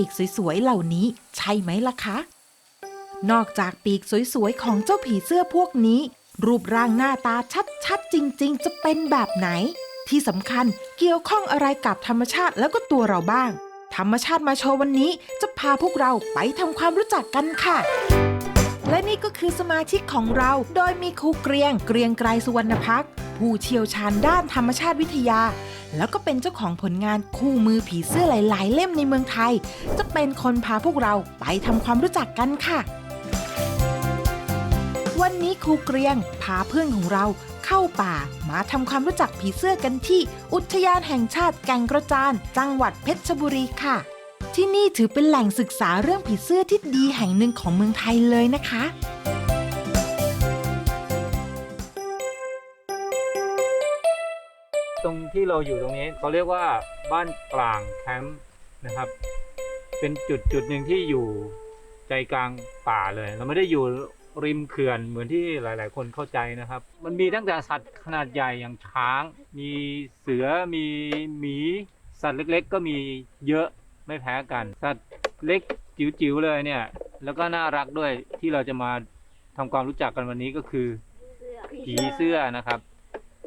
ปีกสวยๆเหล่านี้ ใช่ไหมล่ะคะ นอกจากปีกสวยๆของเจ้าผีเสื้อพวกนี้ รูปร่างหน้าตาชัดๆจริง ๆ จะเป็นแบบไหน ที่สำคัญเกี่ยวข้องอะไรกับธรรมชาติแล้วก็ตัวเราบ้าง ธรรมชาติมาโชว์วันนี้จะพาพวกเราไปทำความรู้จักกันค่ะและนี่ก็คือสมาชิกของเรา โดยมีครูเกรียง เกรียงไกรสุวรรณพัก ผู้เชี่ยวชาญด้านธรรมชาติวิทยา แล้วก็เป็นเจ้าของผลงานคู่มือผีเสื้อหลาย ๆ เล่มในเมืองไทย จะเป็นคนพาพวกเราไปทำความรู้จักกันค่ะ วันนี้ครูเกรียงพาเพื่อนของเราเข้าป่ามาทำความรู้จักผีเสื้อกันที่ อุทยานแห่งชาติแก่งกระจาน จังหวัดเพชรบุรีค่ะ ที่นี่ถือเป็นแหล่งศึกษาเรื่องผีเสื้อที่ดีแห่งหนึ่งของเมืองไทยเลยนะคะ ตรงที่เราอยู่ตรงนี้เขาเรียกว่าบ้านกลางแคมป์นะครับ เป็นจุดจุดหนึ่งที่อยู่ใจกลางป่าเลย เราไม่ได้อยู่ริมเขื่อนเหมือนที่หลาย ๆ คนเข้าใจนะครับ มันมีตั้งแต่สัตว์ขนาดใหญ่อย่างช้าง มีเสือมีหมี สัตว์เล็ก ๆ ก็มีเยอะไม่แพ้กัน สัตว์เล็กจิ๋วๆเลยเนี่ย แล้วก็น่ารักด้วยที่เราจะมาทำความรู้จักกันวันนี้ก็คือผีเสื้อนะครับ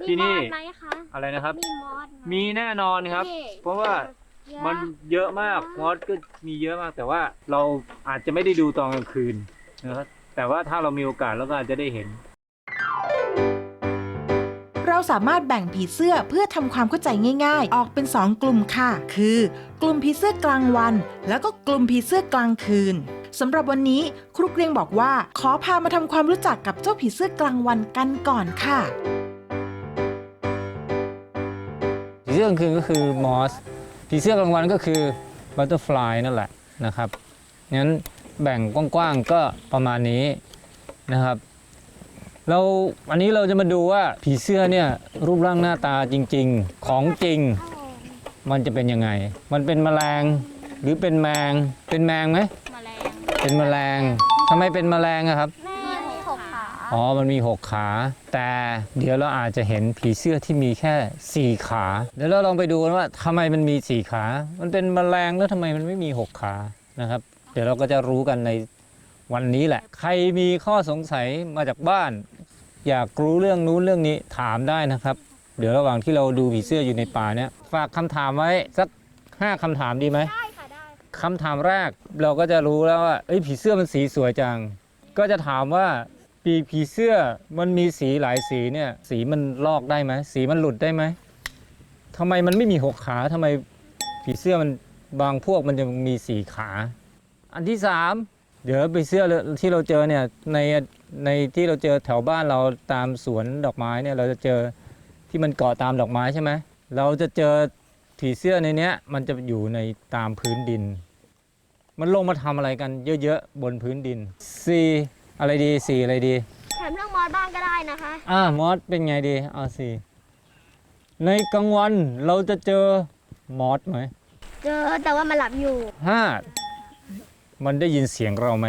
ที่นี่มีม อสไหมคะอะไรนะครับ มีมอสไหมีแน่นอนครับ นี่เพราะว่า มันเยอะมากมอสก็มีเยอะมาก แต่ว่าเราอาจจะไม่ได้ดูตอนกลางคืนนะครับแต่ว่าถ้าเรามีโอกาสเราก็อาจจะได้เห็น เราสามารถแบ่งผีเสื้อเพื่อทำความเข้าใจง่ายๆ ออกเป็น 2 กลุ่มค่ะ คือ กลุ่มผีเสื้อกลางวัน แล้วก็กลุ่มผีเสื้อกลางคืนสำหรับวันนี้ครูเกรียงบอกว่า ขอพามาทำความรู้จักกับเจ้าผีเสื้อกลางวันกันก่อนค่ะ เสื้อกลางคืนก็คือมอสผีเสื้อกลางวันก็คือบัตเตอร์ฟลายนั่นแหละนะครับงั้นแบ่งกว้างๆก็ประมาณนี้นะครับเราอันนี้เราจะมาดูว่าผีเสื้อเนี่ยรูปร่างหน้าตาจริง ๆ ของจริง มันจะเป็นยังไง มันเป็นแมลงหรือเป็นแมง เป็นแมงไหม แมลงเป็นแมลงทำไมเป็นแมลงอะครับแม่มีหกขา อ๋อ มันมี 6 ขา แต่เดี๋ยวเราอาจจะเห็นผีเสื้อที่มีแค่ 4 ขา เดี๋ยวเราลองไปดูกันว่าทำไมมันมี 4 ขา มันเป็นแมลงแล้วทำไมมันไม่มี 6 ขา นะครับ เดี๋ยวเราก็จะรู้กันในวันนี้แหละ ใครมีข้อสงสัยมาจากบ้าน อยากรู้เรื่องนู้นเรื่องนี้ถามได้นะครับ เดี๋ยวระหว่างที่เราดูผีเสื้ออยู่ในป่าเนี่ย ฝากคำถามไว้สัก 5คำถามดีไหมได้ค่ะได้คำถามแรกเราก็จะรู้แล้วว่าเอ้ยผีเสื้อมันสีสวยจัง ก็จะถามว่า ปีกผีเสื้อมันมีสีหลายสีเนี่ย สีมันลอกได้ไหมสีมันหลุดได้ไหมทำไมมันไม่มีหกขาทำไมผีเสื้อมันบางพวกมันจะมีสี่ขา อันที่สามเดี๋ยวผีเสื้อที่เราเจอเนี่ยในในที่เราเจอแถวบ้านเราตามสวนดอกไม้เนี่ยเราจะเจอที่มันเกาะตามดอกไม้ใช่ไหมเราจะเจอผีเสื้อในเนี้ยมันจะอยู่ในตามพื้นดิน มันลงมาทำอะไรกันเยอะๆบนพื้นดินสี อะไรดีสีอะไรดี แถมเรื่องมอสบ้างก็ได้นะคะ อ่ามอสเป็นไงดีเอาสีในกลางวันเราจะเจอมอสไหมเจอแต่ว่ามันหลับอยู่ ห้ามันได้ยินเสียงเราไหม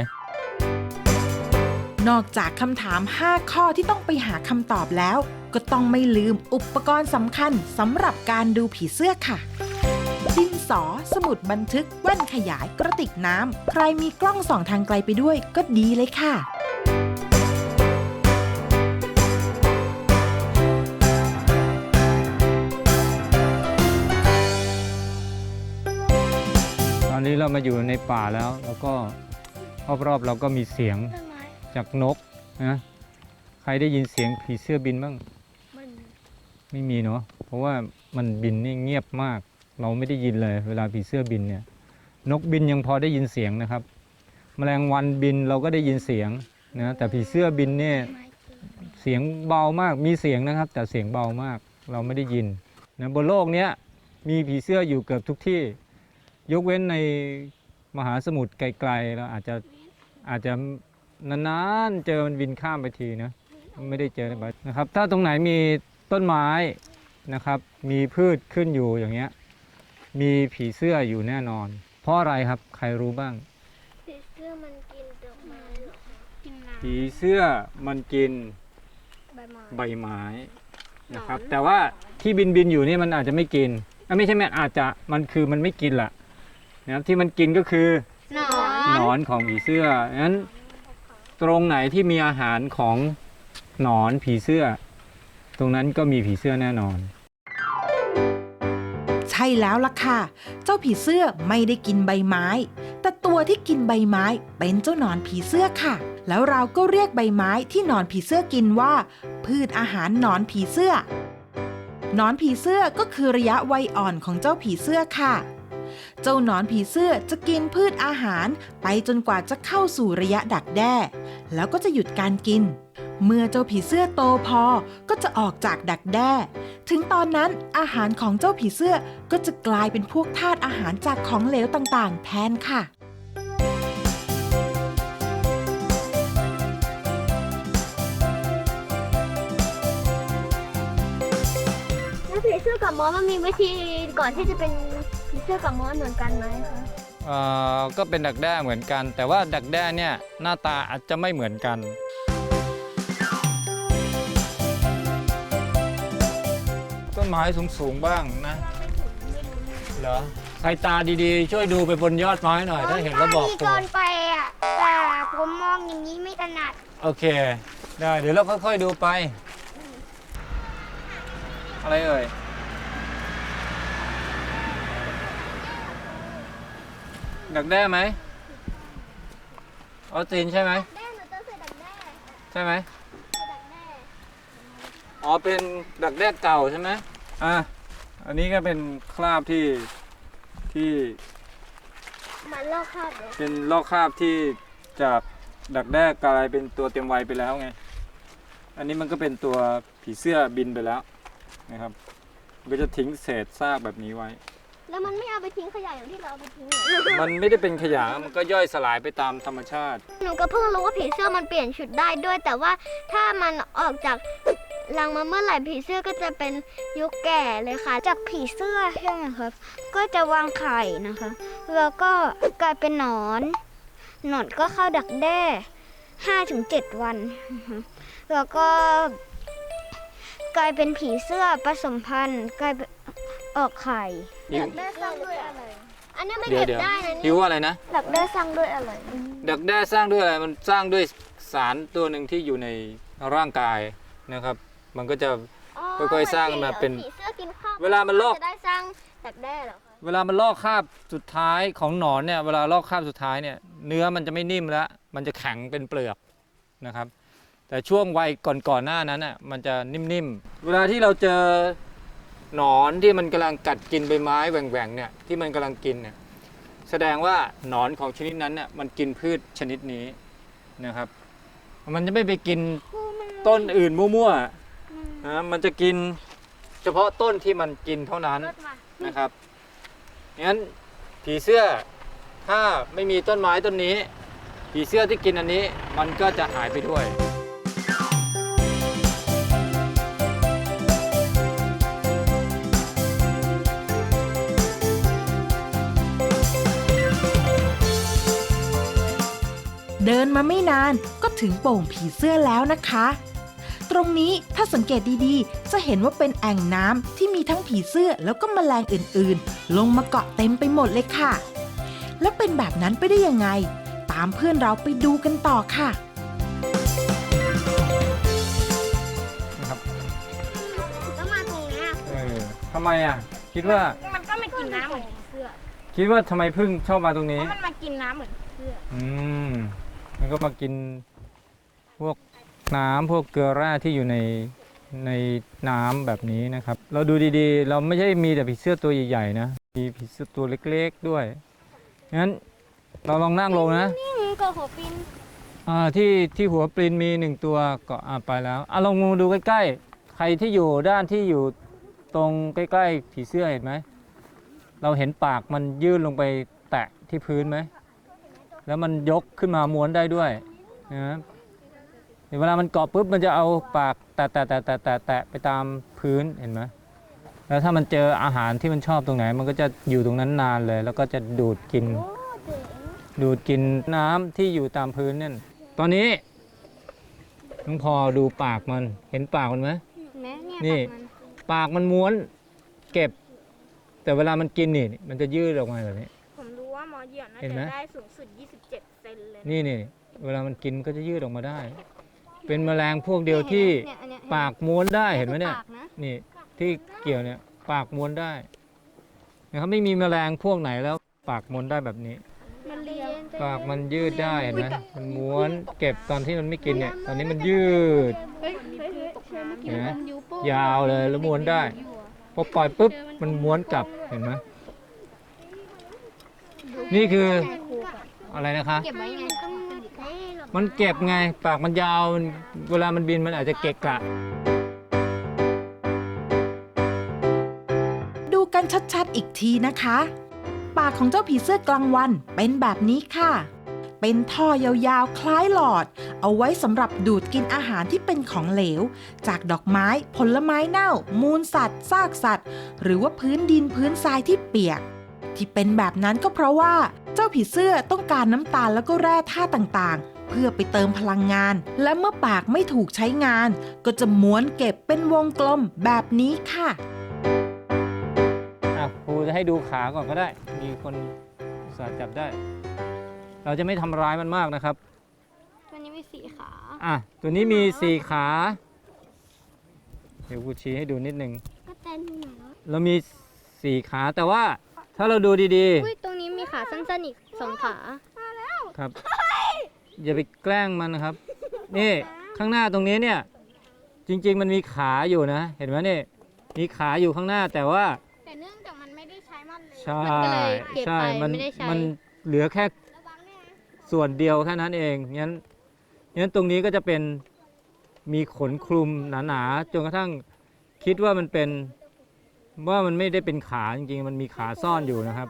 นอกจากคำถาม 5 ข้อที่ต้องไปหาคำตอบแล้ว ก็ต้องไม่ลืมอุปกรณ์สำคัญสำหรับการดูผีเสื้อค่ะ ดินสอ สมุดบันทึก แว่นขยายกระติกน้ำ ใครมีกล้องส่องทางไกลไปด้วยก็ดีเลยค่ะตอนนี้เรามาอยู่ในป่าแล้ว แล้วก็รอบๆเราก็มีเสียงจากนกนะใครได้ยินเสียงผีเสื้อบินบ้าง ไม่มีเนาะเพราะว่ามันบินนี่เงียบมาก เราไม่ได้ยินเลยเวลาผีเสื้อบินเนี่ย นกบินยังพอได้ยินเสียงนะครับ แมลงวันบินเราก็ได้ยินเสียงนะแต่ผีเสื้อบินเนี่ยเสียงเบามากมีเสียงนะครับ แต่เสียงเบามากเราไม่ได้ยินนะบนโลกเนี้ยมีผีเสื้ออยู่เกือบทุกที่ ยกเว้นในมหาสมุทรไกลๆเราอาจจะอาจจะนานๆเจอมันบินข้ามไปทีนะไม่ได้เจอบ่อยนะครับ ถ้าตรงไหนมีต้นไม้นะครับ มีพืชขึ้นอยู่อย่างเงี้ย มีผีเสื้ออยู่แน่นอน เพราะอะไรครับ ใครรู้บ้าง ผีเสื้อมันกินดอกไม้หรอกินน้ผีเสื้อมันกินำใบไม้ใบไม้นะครับแต่ว่าที่บินบินอยู่นี่มันอาจจะไม่กินอะไม่ใช่แม่อาจจะมันคือมันไม่กินล่ะนะครับที่มันกินก็คือ หนอหนอนของผีเสื้องั้นตรงไหนที่มีอาหารของหนอนผีเสื้อ ตรงนั้นก็มีผีเสื้อแน่นอน ใช่แล้วล่ะค่ะ เจ้าผีเสื้อไม่ได้กินใบไม้ แต่ตัวที่กินใบไม้เป็นเจ้าหนอนผีเสื้อค่ะ แล้วเราก็เรียกใบไม้ที่หนอนผีเสื้อกินว่า พืชอาหารหนอนผีเสื้อหนอนผีเสื้อก็คือระยะวัยอ่อนของเจ้าผีเสื้อค่ะ เจ้าหนอนผีเสื้อจะกินพืชอาหารไปจนกว่าจะเข้าสู่ระยะดักแด้ แล้วก็จะหยุดการกิน เมื่อเจ้าผีเสื้อโตพอก็จะออกจากดักแด้ ถึงตอนนั้นอาหารของเจ้าผีเสื้อก็จะกลายเป็นพวกธาตุอาหารจากของเหลวต่างๆ แทนค่ะแล้วผีเสื้อกับมอสมันมีวิธีก่อนที่จะเป็นผีเสื้อกับมอสเหมือนกันไหมคะเอ่อก็เป็นดักแด้เหมือนกัน แต่ว่าดักแด้เนี่ยหน้าตาอาจจะไม่เหมือนกัน ต้นไม้สูงๆบ้างนะเหรอสายตาดีๆ ช่วยดูไปบนยอดไม้หน่อย ถ้าเห็นแล้วบอกดีผมเกินไปอะแต่ผมมองอย่างนี้ไม่ถนัด โอเค ได้ เดี๋ยวเราค่อยๆดูไป อะไรเอ่ย ดักแด้ไหมออสตินใช่ไหมแด้หนูต้องใส่ดักแด้ใช่ไหมใส่ดักแด้อ๋อ เป็นดักแด้เก่าใช่ไหม อะอันนี้ก็เป็นคราบที่ที่มันลอกคราบเลยเป็นลอกคราบที่จากดักแด้กลายเป็นตัวเต็มวัยไปแล้วไง อันนี้มันก็เป็นตัวผีเสื้อบินไปแล้วนะครับมันก็จะทิ้งเศษซากแบบนี้ไว้ แล้วมันไม่เอาไปทิ้งขยะอย่างที่เราเอาไปทิ้งมันไม่ได้เป็นขยะมันก็ย่อยสลายไปตามธรรมชาติ หนูก็เพิ่งรู้ว่าผีเสื้อมันเปลี่ยนชุดได้ด้วย แต่ว่าถ้ามันออกจาก รังมาเมื่อไหร่ผีเสื้อก็จะเป็นยุคแก่เลยค่ะ จากผีเสื้อใช่ไหมครับ ก็จะวางไข่นะคะ แล้วก็กลายเป็นหนอน หนอนก็เข้าดักแด้ห้าถึงเจ็ดวัน แล้วก็กลายเป็นผีเสื้อผสมพันธุ์กลายเป็นออกไข่หิวดักแด้สร้างด้วยอะไร อันนี้ไม่เดี๋ยวเก็บเดี๋ยวได้นะหิเนี่วยว่าอะไรนะ ดักแด้สร้างด้วยอะไร ดักแด้สร้างด้วยอะไรมันสร้างด้วยสารตัวหนึ่งที่อยู่ในร่างกายนะครับ มันก็จะ ค่อยๆสร้างมาเป็นผีเสื้อกินข้าวเวลามันลอก จะได้สร้างดักแด้เหรอคะเวลามันลอกคราบสุดท้ายของหนอนเนี่ยเวลาลอกคราบสุดท้ายเนี่ยเนื้อมันจะไม่นิ่มแล้ว มันจะแข็งเป็นเปลือกนะครับ แต่ช่วงวัยก่อนๆหน้านั้นอะมันจะนิ่มๆเวลาที่เราเจอหนอนที่มันกำลังกัดกินใบไม้แหว่งๆเนี่ยที่มันกำลังกินเนี่ยแสดงว่าหนอนของชนิดนั้นเนี่ยมันกินพืชชนิดนี้นะครับ มันจะไม่ไปกินต้นอื่นมั่วๆ นะมันจะกินเฉพาะต้นที่มันกินเท่านั้นรถมานะครับงั้นผีเสื้อถ้าไม่มีต้นไม้ต้นนี้ ผีเสื้อที่กินอันนี้มันก็จะหายไปด้วย เดินมาไม่นานก็ถึงโป่งผีเสื้อแล้วนะคะต รงนี้ถ้าสังเกตดีๆ จะเห็นว่าเป็นแอ่งน้ำที่มีทั้งผีเสื้อแล้วก็แมลงอื่นๆ ลงมาเกาะเต็มไปหมดเลยค่ะ แล้วเป็นแบบนั้นไปได้ยังไง ตามเพื่อนเราไปดูกันต่อค่ะนะครับแล้วมาตรงเนี้ยเออทำไมอะ คิดว่ามันก็ไม่กินน้ำเหมือนเสื้อคิดว่าทำไมพึ่งชอบมาตรงเพนี้ ราะมันมากินน้ำเหมือนเสื้อ อืม มันก็มากินพวก น้ำพวกเกลือแร่ที่อยู่ในในน้ำแบบนี้นะครับ เราดูดีๆ เราไม่ใช่มีแต่ผีเสื้อตัวใหญ่ๆนะมีผีเสื้อตัวเล็กๆด้วยงั้นเราลองนั่งลงนะนี่มันก็หัวปินอ่าที่ที่หัวปลินมีหนึ่งตัวก็อ่าไปแล้วอะลองมองดูใกล้ๆ ใครที่อยู่ด้านที่อยู่ตรงใกล้ๆผีเสื้อเห็นไหมเราเห็นปากมันยื่นลงไปแตะที่พื้นไหมแล้วมันยกขึ้นมาม้วนได้ด้วยนะ เวลามันเกาะปุ๊บมันจะเอาปากแตะแตะแตะแตะแตะแตะไปตามพื้นเห็นไหมแล้วถ้ามันเจออาหารที่มันชอบตรงไหน มันก็จะอยู่ตรงนั้นนานเลย แล้วก็จะดูดกิน ดูดกินน้ำที่อยู่ตามพื้นเนี่ยตอนนี้น้องพอดูปากมันเห็นปากมันไหมแม่เนี่ยนี่ปากมันปากมันม้วนเก็บ แต่เวลามันกินนี่มันจะยืดออกมาแบบนี้ผมรู้ว่าหมอเหยี่ยวน่าเห็นไหมจะได้สูงสุด 27 เซนเลยนะนี่นี่เวลามันกินมันก็จะยืดออกมาได้ เป็นแมลงพวกเดียวที่เนี่ยอันเนี้ยปากม้วนได้เห็นไหมเนี่ย ปากนะนี่ที่เกี่ยวเนี่ยปากม้วนได้นะครับไม่มีแมลงพวกไหนแล้ว ปากม้วนได้แบบนี้ มันเลี้ยงปากมันยืดได้เห็นไหมมันม้วนเก็บตอนที่มันไม่กินเนี่ย ตอนนี้มันยืด เฮ้ยเฮ้ยเฮ้ยตกน้ำเห็นไหมยาวเลยแล้วม้วนได้ พอปล่อยปุ๊บมันม้วนกลับเห็นไหมนี่คืออะไรนะคะ เก็บไว้ไง มันเก็บไงปากมันยาวมันเวลามันบินมันอาจจะเกะกะ ดูกันชัดๆอีกทีนะคะ ปากของเจ้าผีเสื้อกลางวันเป็นแบบนี้ค่ะ เป็นท่อยาวๆคล้ายหลอด เอาไว้สำหรับดูดกินอาหารที่เป็นของเหลว จากดอกไม้ผลไม้เน่า มูลสัตว์ซากสัตว์ หรือว่าพื้นดินพื้นทรายที่เปียก ที่เป็นแบบนั้นก็เพราะว่า เจ้าผีเสื้อต้องการน้ำตาลแล้วก็แร่ธาตุต่างๆ พื่อไปเติมพลังงาน และเมื่อปากไม่ถูกใช้งาน ก็จะม้วนเก็บเป็นวงกลมแบบนี้ค่ะอะครูจะให้ดูขาก่อนก็ได้ มีคนอุตสาห์จับได้ เราจะไม่ทำร้ายมันมากนะครับ ตัวนี้มีสีขา อะ ตัวนี้มีสี่ขา เดี๋ยวครูชี้ให้ดูนิดนึง ก็แตนอยู่ไหนวะเรามีสี่ขาแต่ว่าถ้าเราดูดีอุ้ยตรงนี้มีขาสั้นๆอีกสองขา ๆ ครับ อย่าไปแกล้งมันนะครับ นี่ข้างหน้าตรงนี้เนี่ย จริง ๆ มันมีขาอยู่นะ เห็นไหมนี่มีขาอยู่ข้างหน้าแต่ว่าแต่เนื่องจากมันไม่ได้ใช้มันเลยใช่มันก็เลยเก็บใช่ไปมันไม่ได้ใช้ มันเหลือแค่ส่วนเดียวแค่นั้นเองงั้นงั้นตรงนี้ก็จะเป็นมีขนคลุมหนาๆจนกระทั่งคิดว่ามันเป็นว่ามันไม่ได้เป็นขาจริงๆมันมีขาซ่อนอยู่นะครับ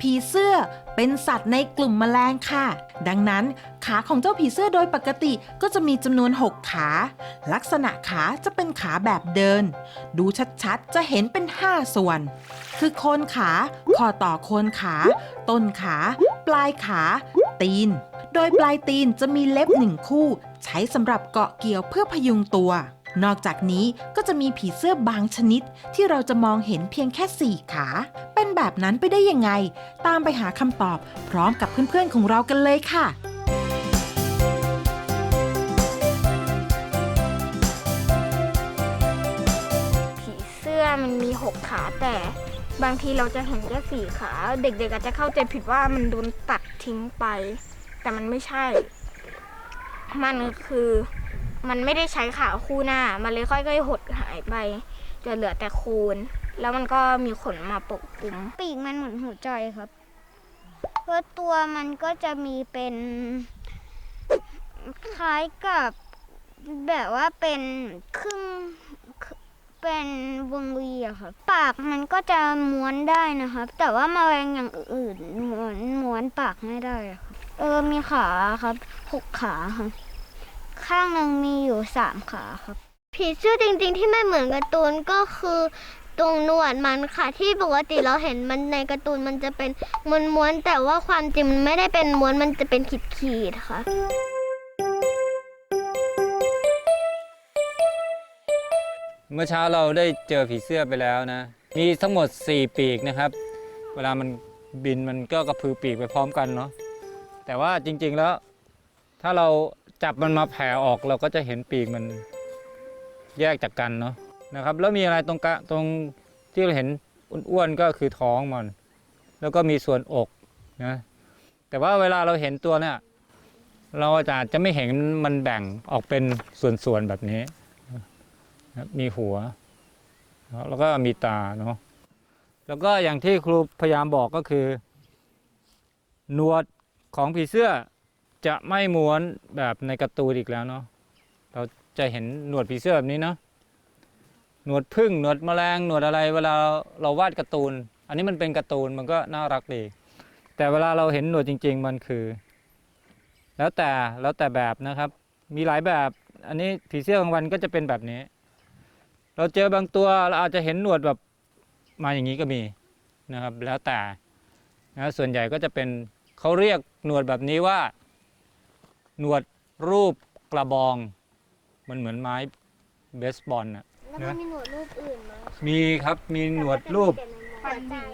ผีเสื้อเป็นสัตว์ในกลุ่มแมลงค่ะ ดังนั้นขาของเจ้าผีเสื้อโดยปกติก็จะมีจำนวน 6 ขา ลักษณะขาจะเป็นขาแบบเดิน ดูชัดๆ จะเห็นเป็น 5 ส่วน คือโคนขา ข้อต่อโคนขา ต้นขา ปลายขา ตีน โดยปลายตีนจะมีเล็บหนึ่งคู่ ใช้สำหรับเกาะเกี่ยวเพื่อพยุงตัว นอกจากนี้ก็จะมีผีเสื้อบางชนิด ที่เราจะมองเห็นเพียงแค่ 4 ขา เป็นแบบนั้นไปได้ยังไง ตามไปหาคำตอบพร้อมกับเพื่อนๆของเรากันเลยค่ะผีเสื้อมันมีหกขาแต่บางทีเราจะเห็นแค่สี่ขา เด็กๆอาจจะเข้าใจผิดว่ามันโดนตัดทิ้งไป แต่มันไม่ใช่ มันคือ มันไม่ได้ใช้ขาคู่หน้า มันเลยค่อยๆหดหายไปจะเหลือแต่โคนแล้วมันก็มีขนมาปกคลุม ปีกมันเหมือนหัวใจครับเพราะตัวมันก็จะมีเป็น คล้ายกับแบบว่าเป็นครึ่งเป็นวงรีอะครับ ปากมันก็จะม้วนได้นะครับ แต่ว่าแมลงอย่างอื่นม้วนม้วนปากไม่ได้ครับเออมีขาครับหกขาครับ ข้างหนึ่งมีอยู่สามขาครับ ผีเสื้อจริงๆที่ไม่เหมือนการ์ตูนก็คือตรงหนวดมันค่ะ ที่ปกติเราเห็นมันในการ์ตูนมันจะเป็นม้วนๆแต่ว่าความจริงมันไม่ได้เป็นม้วนมันจะเป็นขีดๆค่ะเมื่อเช้าเราได้เจอผีเสื้อไปแล้วนะ มีทั้งหมด 4 ปีกนะครับ เวลามันบินมันก็กระพือปีกไปพร้อมกันเนาะแต่ว่าจริงๆแล้วถ้าเรา จับมันมาแผ่ออกเราก็จะเห็นปีกมันแยกจากกันเนาะนะครับ แล้วมีอะไรตรงกะตรงที่เราเห็นอ้วนๆก็คือท้องมัน แล้วก็มีส่วนอกนะแต่ว่าเวลาเราเห็นตัวเนี่ย เราอาจจะไม่เห็นมันแบ่งออกเป็นส่วนๆแบบนี้นะมีหัว แล้วก็มีตาเนาะแล้วก็อย่างที่ครูพยายามบอกก็คือ หนวดของผีเสื้อ จะไม่ม้วนแบบในการ์ตูนอีกแล้วเนาะเราจะเห็นหนวดผีเสื้อแบบนี้เนาะหนวดพึ่งหนวดแมลงหนวดอะไร เวลาเราวาดการ์ตูน อันนี้มันเป็นการ์ตูนมันก็น่ารักดี แต่เวลาเราเห็นหนวดจริง ๆ มันคือ แล้วแต่แล้วแต่แบบนะครับ มีหลายแบบ อันนี้ผีเสื้อกลางวันก็จะเป็นแบบนี้ เราเจอบางตัวเราอาจจะเห็นหนวดแบบมาอย่างนี้ก็มีนะครับ แล้วแต่นะส่วนใหญ่ก็จะเป็นเขาเรียกหนวดแบบนี้ว่า หนวดรูปกระบอง มันเหมือนไม้เบสบอลน่ะ แล้วมันมีหนวดรูปอื่นไหมมีครับมีหนวดรูปฟันหวี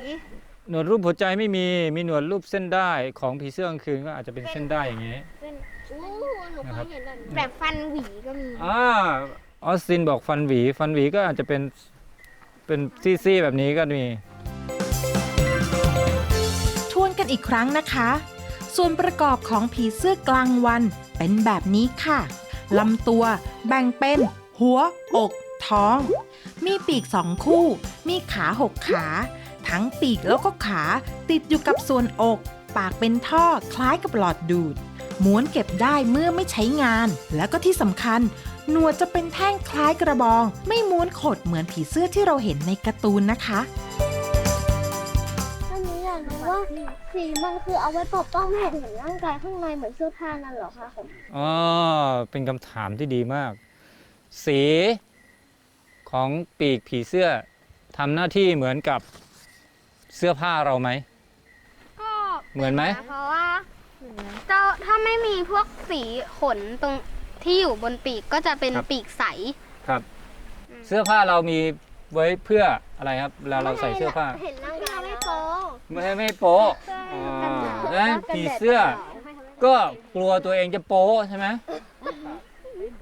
หนวดรูปหัวใจไม่มี มีหนวดรูปเส้นได้ของผีเสื้อกลางคืนก็อาจจะเป็นเส้นได้อย่างนี้ เป็นอู้หนูเคยเห็นแบบนี้แบบฟันหวีก็มี อ่าออสซินบอกฟันหวี ฟันหวีก็อาจจะเป็นเป็นซี่ๆแบบนี้ก็มี ทวนกันอีกครั้งนะคะ ส่วนประกอบของผีเสื้อกลางวันเป็นแบบนี้ค่ะลำตัวแบ่งเป็น หัว อก ท้อง มีปีกสองคู่ มีขาหกขา ทั้งปีกแล้วก็ขาติดอยู่กับส่วนอก ปากเป็นท่อคล้ายกับหลอดดูด ม้วนเก็บได้เมื่อไม่ใช้งาน แล้วก็ที่สำคัญ หนวดจะเป็นแท่งคล้ายกระบอง ไม่ม้วนขดเหมือนผีเสื้อที่เราเห็นในการ์ตูนนะคะ สีมันคือเอาไว้ปกป้องไม่ให้เห็นร่างกายข้างในเหมือนเสื้อผ้านั่นเหรอคะอ๋อเป็นคำถามที่ดีมาก สีของปีกผีเสื้อทำหน้าที่เหมือนกับเสื้อผ้าเราไหม ก็เหมือนไหม เพราะว่าเจ้าถ้าไม่มีพวกสีขนตรงที่อยู่บนปีกก็จะเป็นครับ ปีกใส ครับ เสื้อผ้าเรามีไว้เพื่ออะไรครับเวลาเราใส่เสื้อผ้า เห็นร่างกายไม่โป๊ ไม่ให้ไม่โป๊ะอ๋อดังนั้นผีเสื้อ ก็กลัวตัวเองจะโป๊ะใช่ไหม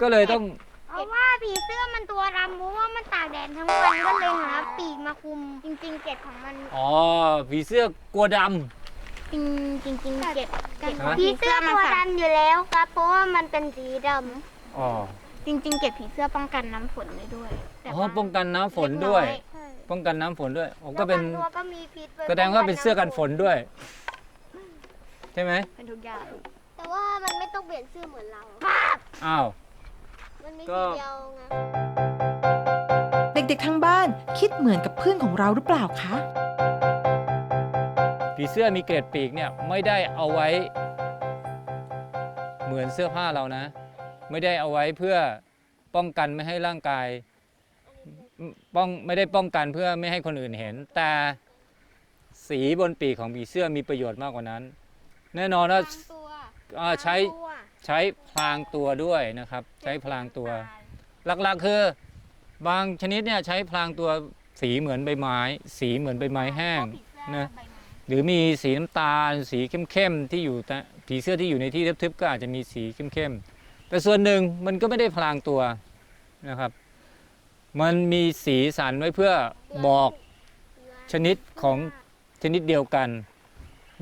ก็เลยต้องเพราะว่าผีเสื้อมันตัวดำเพราะว่ามันตากแดดทั้งวันก็เลยหาปีกมาคุม จริง ๆ เกล็ดของมัน อ๋อผีเสื้อกลัวดจริงจริงจริงๆเกล็ดเกล็ดฮะผีเสื้อมันดำอยู่แล้วครับ เพราะว่ามันเป็นสีดำอ๋อจริง ๆ เกล็ดผีเสื้อป้องกันน้ำฝนได้ด้วยแต่อ๋อว่า ป้องกันน้ำฝนด้วย เล็กน้อ ป้องกันน้ำฝนด้วยอ๋อก็เป็นำตัวก็มีพิษไแสดงว่าเป็นเสื้อกันฝนด้วย ใช่ไหมเป็นทุกอย่างแต่ว่ามันไม่ต้องเปลี่ยนเสื้อเหมือนเรา อ้าว มันมีก็สีเดียวไง เด็กๆทั้งบ้านคิดเหมือนกับเพื่อนของเราหรือเปล่าคะ ผีเสื้อมีเกล็ดปีกเนี่ยไม่ได้เอาไว้ เหมือนเสื้อผ้าเรานะ ไม่ได้เอาไว้เพื่อป้องกันไม่ให้ร่างกาย ป้องไม่ได้ป้องกันเพื่อไม่ให้คนอื่นเห็น แต่สีบนปีกของผีเสื้อมีประโยชน์มากกว่านั้น แน่นอนว่าตัวอ่าใช้ใช้พลางตัวด้วยนะครับ ใช้พลางตัว หลักๆคือบางชนิดเนี่ยใช้พลางตัวสีเหมือนใบไม้ สีเหมือนใบไม้แห้งนะหรือมีสีน้ำตาล สีเข้มๆที่อยู่แต่ผีเสื้อที่อยู่ในที่ทึบๆก็อาจจะมีสีเข้มๆแต่ส่วนหนึ่งมันก็ไม่ได้พลางตัวนะครับ มันมีสีสันไว้เพื่อบอกชนิดของชนิดเดียวกัน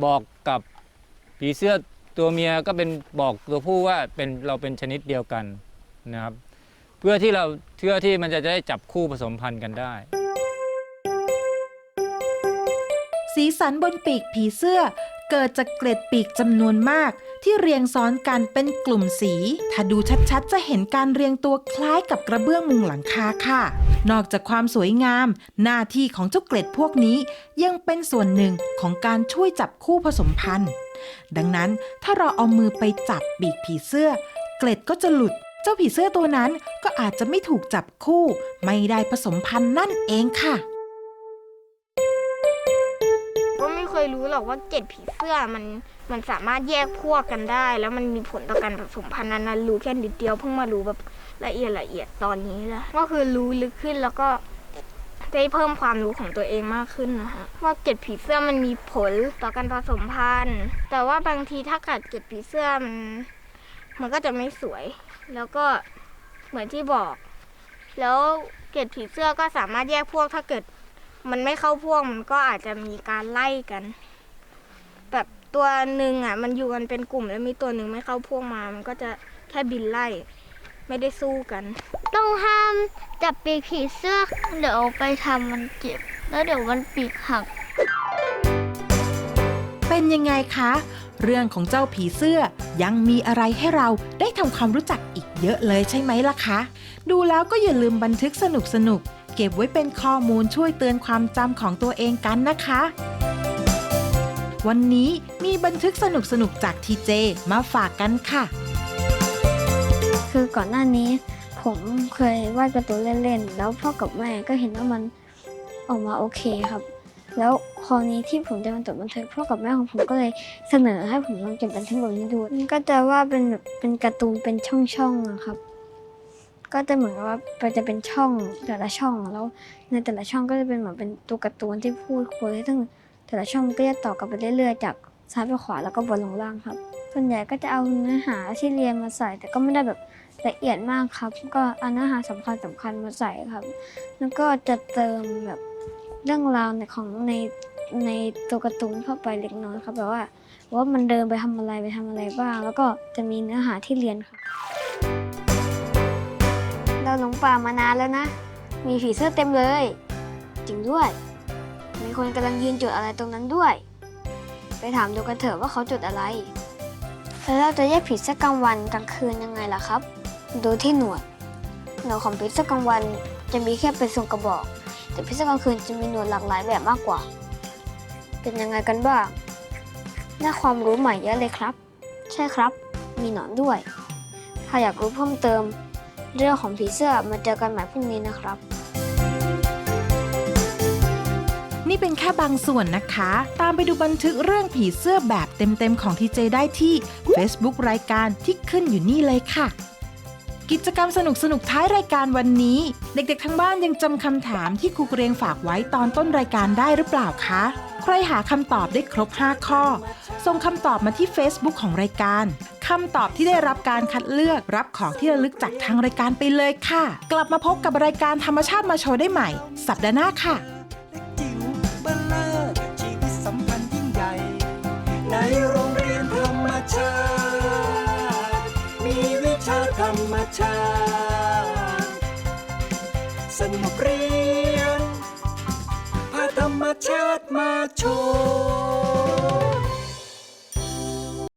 บอกกับผีเสื้อตัวเมียก็เป็นบอกตัวผู้ว่าเป็นเราเป็นชนิดเดียวกันนะครับ เพื่อที่เราเพื่อที่มันจะได้จับคู่ผสมพันธุ์กันได้ สีสันบนปีกผีเสื้อเกิดจากเกล็ดปีกจำนวนมาก ที่เรียงซ้อนกันเป็นกลุ่มสี ถ้าดูชัดๆ จะเห็นการเรียงตัวคล้ายกับกระเบื้องมุงหลังคาค่ะ นอกจากความสวยงาม หน้าที่ของเจ้าเกล็ดพวกนี้ ยังเป็นส่วนหนึ่งของการช่วยจับคู่ผสมพันธุ์ ดังนั้นถ้าเราเอามือไปจับปีกผีเสื้อ เกล็ดก็จะหลุด เจ้าผีเสื้อตัวนั้นก็อาจจะไม่ถูกจับคู่ ไม่ได้ผสมพันธุ์นั่นเองค่ะ รู้หรอกว่าเกล็ดผีเสื้อมันมันสามารถแยกพวกกันได้ แล้วมันมีผลต่อการผสมพันธุ์นั้นนะรู้แค่นิดเดียวเพิ่งมารู้แบบละเอียดละเอียดตอนนี้แหละก็คือรู้ลึกขึ้นแล้วก็ได้เพิ่มความรู้ของตัวเองมากขึ้นนะฮะว่าเกล็ดผีเสื้อมันมีผลต่อการผสมพันธุ์ แต่ว่าบางทีถ้ากัดเกล็ดผีเสื้อมัน มันก็จะไม่สวย แล้วก็เหมือนที่บอก แล้วเกล็ดผีเสื้อก็สามารถแยกพวกถ้าเกิด มันไม่เข้าพวกมันก็อาจจะมีการไล่กัน แบบตัวหนึ่งอะ มันอยู่กันเป็นกลุ่มแล้วมีตัวหนึ่งไม่เข้าพวกมา มันก็จะแค่บินไล่ ไม่ได้สู้กัน ต้องห้ามจับปีกผีเสื้อเดี๋ยวไปทำมันเจ็บ แล้วเดี๋ยวมันปีกหัก เป็นยังไงคะ เรื่องของเจ้าผีเสื้อยังมีอะไรให้เราได้ทำความรู้จักอีกเยอะเลยใช่ไหมล่ะคะ ดูแล้วก็อย่าลืมบันทึกสนุกๆ เก็บไว้เป็นข้อมูลช่วยเตือนความจำของตัวเองกันนะคะ วันนี้มีบันทึกสนุกๆจากทีเจมาฝากกันค่ะ คือก่อนหน้านี้ผมเคยวาดการ์ตูนเล่นๆ แล้วพ่อกับแม่ก็เห็นว่ามันออกมาโอเคครับ แล้วคราวนี้ที่ผมจะมาจดบันทึกพ่อกับแม่ของผมก็เลยเสนอให้ผมลองจดบันทึกแบบนี้ดูมันก็จะว่าเป็นแบบเป็นการ์ตูนเป็นช่องๆอะครับ ก็จะเหมือนกับว่ามันจะเป็นช่องแต่ละช่องแล้วในแต่ละช่องก็จะเป็นเหมือนเป็นตัวการ์ตูนที่พูดคุยซึ่งแต่ละช่องก็จะต่อกันไปเรื่อยๆจากซ้ายไปขวาแล้วก็บนลงล่างครับ ส่วนใหญ่ก็จะเอาเนื้อหาที่เรียนมาใส่ แต่ก็ไม่ได้แบบละเอียดมากครับ ก็เอาเนื้อหาสำคัญสำคัญมาใส่ครับ แล้วก็จะเติมแบบเรื่องราวในของในในตัวการ์ตูนเข้าไปเล็กน้อยครับแบบว่าว่ามันเดินไปทำอะไรไปทำอะไรบ้าง แล้วก็จะมีเนื้อหาที่เรียนครับ เราหลงป่ามานานแล้วนะ มีผีเสื้อเต็มเลย จริงด้วย มีคนกำลังยืนจุดอะไรตรงนั้นด้วย ไปถามดูกันเถอะว่าเขาจุดอะไร แล้วเราจะแยกผีเสื้อกลางวันกลางคืนยังไงล่ะครับ ดูที่หนวด หนวดของผีเสื้อกลางวันจะมีแค่เป็นทรงกระบอก แต่ผีเสื้อกลางคืนจะมีหนวดหลากหลายแบบมากกว่า เป็นยังไงกันบ้างได้ความรู้ใหม่เยอะเลยครับ ใช่ครับ มีหนอนด้วย ถ้าอยากรู้เพิ่มเติม เรื่องของผีเสื้อมาเจอกันใหม่พรุ่งนี้นะครับ นี่เป็นแค่บางส่วนนะคะ ตามไปดูบันทึกเรื่องผีเสื้อแบบเต็มๆของทีเจได้ที่ Facebook รายการที่ขึ้นอยู่นี่เลยค่ะ กิจกรรมสนุกๆท้ายรายการวันนี้ เด็กๆทั้งบ้านยังจำคำถามที่ครูเกรียงฝากไว้ตอนต้นรายการได้หรือเปล่าคะ ใครหาคำตอบได้ครบ 5 ข้อ ส่งคำตอบมาที่ Facebook ของรายการ คำตอบที่ได้รับการคัดเลือกรับของที่ระลึกจากทางรายการไปเลยค่ะ กลับมาพบกับรายการธรรมชาติมาโชว์ได้ใหม่ สัปดาห์หน้าค่ะจิ๋วเบลเลอร์ชีวิตสัมพันธ์ยิ่งใหญ่ในโรงเรียนธรรมชาติ มีวิชาธรรมชาติ สนุกเรียนพาธรรมชาติมาโชว์